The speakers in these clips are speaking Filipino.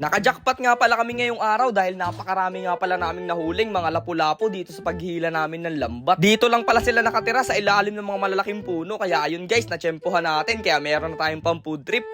Nakajackpot nga pala kami ngayong araw dahil napakarami nga pala naming nahuling mga lapu-lapu dito sa paghihila namin ng lambat. Dito lang pala sila nakatira sa ilalim ng mga malalaking puno kaya ayun guys, natsyempohan natin kaya meron na tayong pang food trip.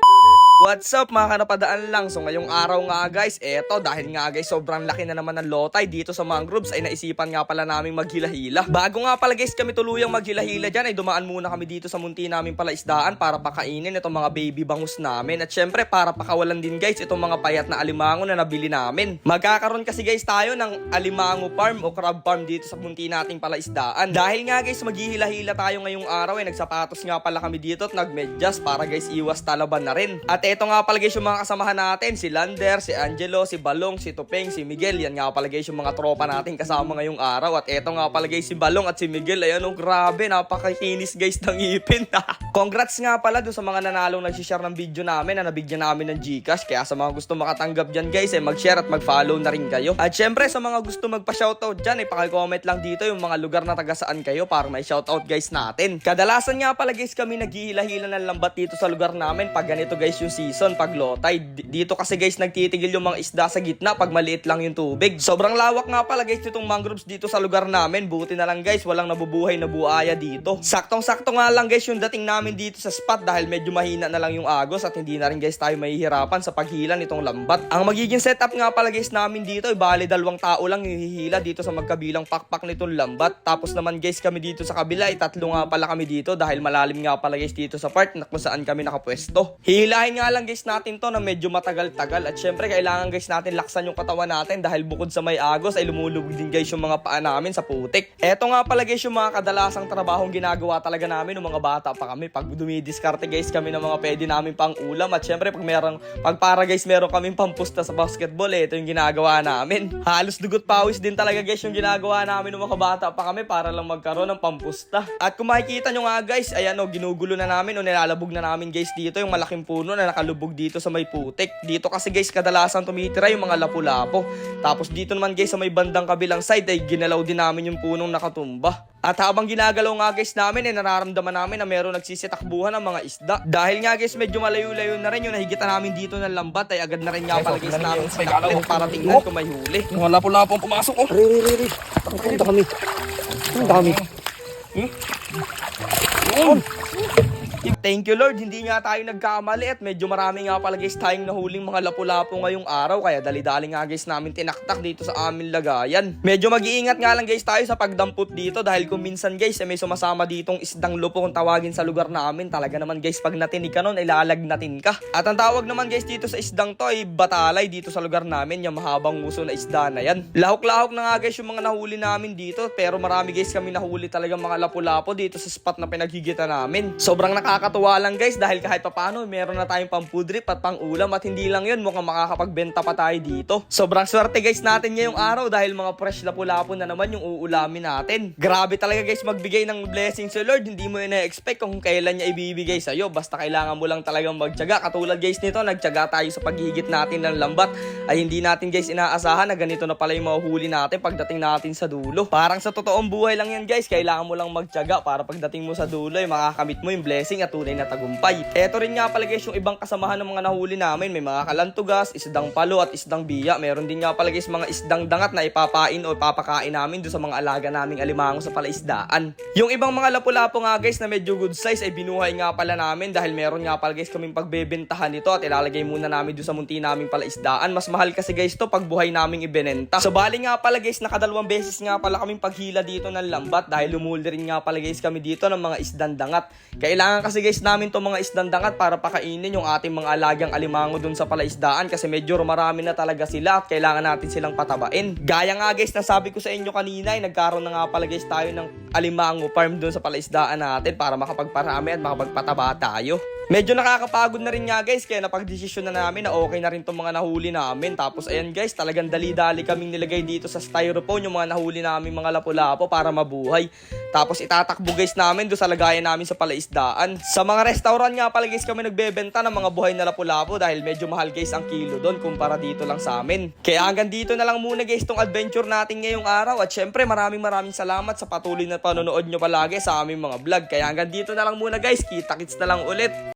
What's up mga kanapadaan lang? So ngayong araw nga guys, eto dahil nga guys sobrang laki na naman ng lotay dito sa mangroves ay naisipan nga pala namin maghila-hila. Bago nga pala guys kami tuluyang maghila-hila dyan ay dumaan muna kami dito sa munti namin pala isdaan para pakainin itong mga baby bangus namin. At syempre para pakawalan din guys itong mga payat na alimango na nabili namin. Magkakaroon kasi guys tayo ng alimango farm o crab farm dito sa munti nating pala isdaan. Dahil nga guys maghihila-hila tayo ngayong araw ay nagsapatos nga pala kami dito at nagmedyas para guys iwas talaban na rin. At eto nga pala guys yung mga kasamahan natin, si Lander, si Angelo, si Balong, si Tupeng, si Miguel. Yan nga pala guys yung mga tropa natin kasama ngayong araw. At eto nga pala guys si Balong at si Miguel. Ayan oh, grabe, napakakinis guys ng ipin. Congrats nga pala dun sa mga nanalong nagsishare ng video namin na nabigyan namin ng Gcash. Kaya sa mga gusto makatanggap dyan guys, eh, mag-share at mag-follow na rin kayo. At syempre sa mga gusto magpa-shoutout dyan, eh, pakicomment lang dito yung mga lugar na taga saan kayo para may shoutout guys natin. Kadalasan nga pala guys kami naghihila-hila ng lambat dito sa lugar namin pag ganito guys yung season, pag low tide. Dito kasi guys nagtitigil yung mga isda sa gitna pag maliit lang yung tubig. Sobrang lawak nga pala guys itong mangroves dito sa lugar namin. Buti na lang guys walang nabubuhay na buaya dito. Saktong-sakto nga lang guys yung dating namin dito sa spot dahil medyo mahina na lang yung agos at hindi na rin guys tayo mahihirapan sa paghila nitong lambat. Ang magiging setup nga pala guys namin dito ay bali dalawang tao lang yung hihila dito sa magkabilang pakpak nitong lambat. Tapos naman guys kami dito sa kabila ay tatlo nga pala kami dito dahil malalim nga pala guys dito sa part na kung saan kami nakapwesto. Hihilahin nga lang guys natin to na medyo matagal-tagal at syempre kailangan guys natin laksan yung katawan natin dahil bukod sa may agos ay lumulubog din guys yung mga paa namin sa putik. Eto nga pala guys yung mga kadalasang trabahong ginagawa talaga namin ng mga bata pa kami pag dumidiskarte guys kami ng mga pwede namin pang ulam at syempre pag merong pag para guys meron kaming pampusta sa basketball eh, ito yung ginagawa namin. Halos dugot pawis din talaga guys yung ginagawa namin ng mga bata pa kami para lang magkaroon ng pampusta. At kung makikita nyo nga guys, ayan o, ginugulo na namin o nilalabog na namin guys dito yung malaking puno na nakalubog dito sa may putik. Dito kasi guys kadalasan tumitira yung mga lapu-lapo. Tapos dito naman guys sa may bandang kabilang side ay ginalaw din namin yung punong nakatumba. At habang ginagalaw nga guys namin, eh, nararamdaman namin na meron nagsisitakbuhan ng mga isda. Dahil nga guys, medyo malayo-layo na rin yung nahigitan namin dito ng lambat, ay agad na rin nga pala guys namin sinaklit para tingnan kung may huli. Yung wala po na pong pumasok, oh. Re, re, re, re. Ang dami. Ang dami. Yun. Thank you Lord, hindi nga tayo nagkamali at medyo marami nga pala guys tayong nahuling mga lapu-lapu ngayong araw kaya dali-dali nga guys namin tinaktak dito sa aming lagayan. Medyo mag-iingat nga lang guys tayo sa pagdampot dito dahil kung minsan guys eh, may sumasama ditong isdang lupo kung tawagin sa lugar namin talaga naman guys pag natinig ka nun ilalagnatin ka. At ang tawag naman guys dito sa isdang to ay batalay dito sa lugar namin yung mahabang muso na isda na yan. Lahok-lahok na nga guys yung mga nahuli namin dito pero marami guys kami nahuli talaga mga lapu-lapu dito sa spot na pinaghigitan namin. Sobrang nakakatuwa lang guys dahil kahit papano meron na tayong trip at pang ulam at hindi lang yun mukhang makakapagbenta pa tayo dito. Sobrang swerte guys natin ngayong araw dahil mga fresh lapu-lapu na naman yung uulamin natin. Grabe talaga guys magbigay ng blessing sa Lord. Hindi mo ina-expect kung kailan niya ibibigay sa'yo. Basta kailangan mo lang talagang magtyaga. Katulad guys nito, nagtyaga tayo sa paghigit natin ng lambat. Ay hindi natin guys inaasahan na ganito na pala yung mga huli natin pagdating natin sa dulo. Parang sa totoong buhay lang yan guys. Kailangan mo lang magtyaga para pagdating mo sa dulo ay makakamit mo yung blessing at tunay na tagumpay. Eto rin nga pala guys yung ibang kasamahan ng mga nahuli namin. May mga kalantugas, isdang palo at isdang biya. Meron din nga pala guys mga isdang dangat na ipapain o ipapakain namin doon sa mga alaga naming alimango sa palaisdaan. Yung ibang mga lapu-lapo nga guys na medyo good size ay binuhay nga pala namin dahil meron nga pala guys kaming pagbebentahan nito at ilalagay muna namin doon sa munti naming palaisdaan. Mas mahal kasi guys to pag buhay naming ibinenta. So bali nga pala guys nakadalawang beses nga pala kaming paghila dito ng lambat dahil lumuli rin nga pala guys kami dito ng mga isdang dangat. Kailangan kasi guys namin to mga isdang dangat para pakainin yung ating mga alagang alimango dun sa palaisdaan kasi medyo marami na talaga sila at kailangan natin silang patabain. Gaya nga guys na sabi ko sa inyo kanina ay nagkaroon na nga pala guys tayo ng alimango farm dun sa palaisdaan natin para makapagparami at makapagpataba tayo. Medyo nakakapagod na rin nga guys kaya napagdesisyon na namin na okay na rin tong mga nahuli namin. Tapos ayan guys talagang dali-dali kaming nilagay dito sa styrofoam yung mga nahuli namin mga lapu-lapo para mabuhay. Tapos itatakbo guys namin doon sa lagayan namin sa palaisdaan. Sa mga restaurant nga pala guys kami nagbebenta ng mga buhay na lapu-lapo dahil medyo mahal guys ang kilo doon kumpara dito lang sa amin. Kaya hanggang dito na lang muna guys tong adventure natin ngayong araw at syempre maraming maraming salamat sa patuloy na panonood nyo palagi sa aming mga vlog. Kaya hanggang dito na lang muna guys. Kita-kits na lang ulit.